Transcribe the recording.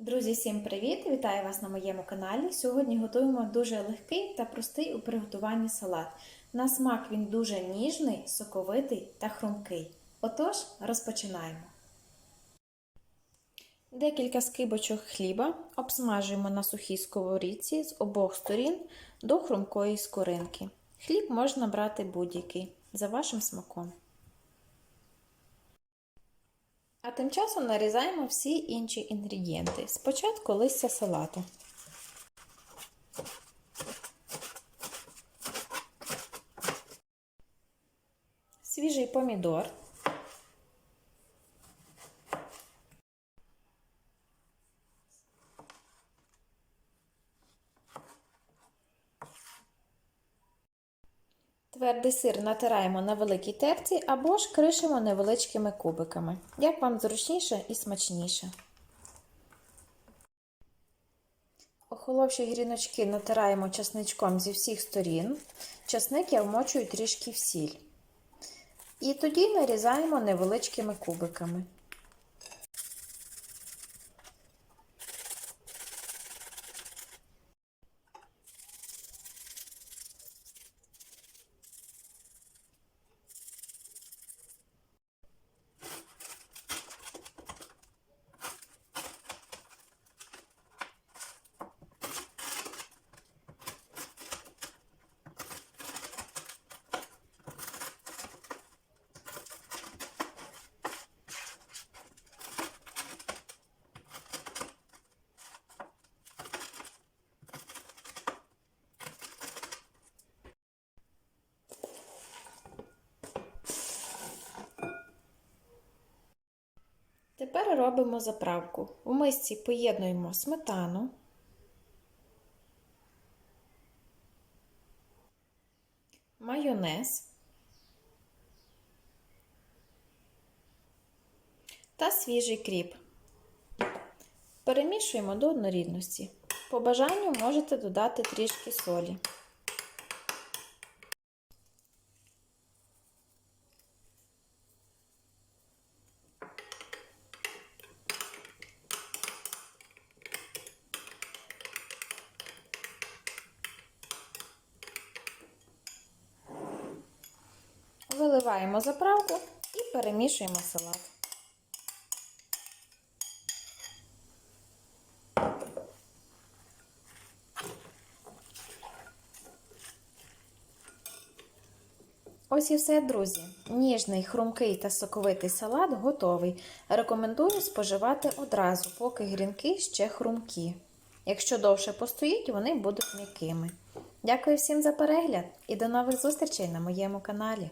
Друзі, всім привіт! Вітаю вас на моєму каналі. Сьогодні готуємо дуже легкий та простий у приготуванні салат. На смак він дуже ніжний, соковитий та хрумкий. Отож, розпочинаємо. Декілька скибочок хліба обсмажуємо на сухій сковорідці з обох сторін до хрумкої скоринки. Хліб можна брати будь-який за вашим смаком. А тим часом нарізаємо всі інші інгредієнти. Спочатку листя салату. Свіжий помідор. Твердий сир натираємо на великій терці або ж кришимо невеличкими кубиками, як вам зручніше і смачніше. Охоловші гріночки натираємо часничком зі всіх сторін. Часник я вмочую трішки в сіль. І тоді нарізаємо невеличкими кубиками. Робимо заправку. У мисці поєднуємо сметану, майонез та свіжий кріп. Перемішуємо до однорідності. По бажанню можете додати трішки солі. Виливаємо заправку і перемішуємо салат. Ось і все, друзі. Ніжний, хрумкий та соковитий салат готовий. Рекомендую споживати одразу, поки грінки ще хрумкі. Якщо довше постоїть, вони будуть м'якими. Дякую всім за перегляд і до нових зустрічей на моєму каналі.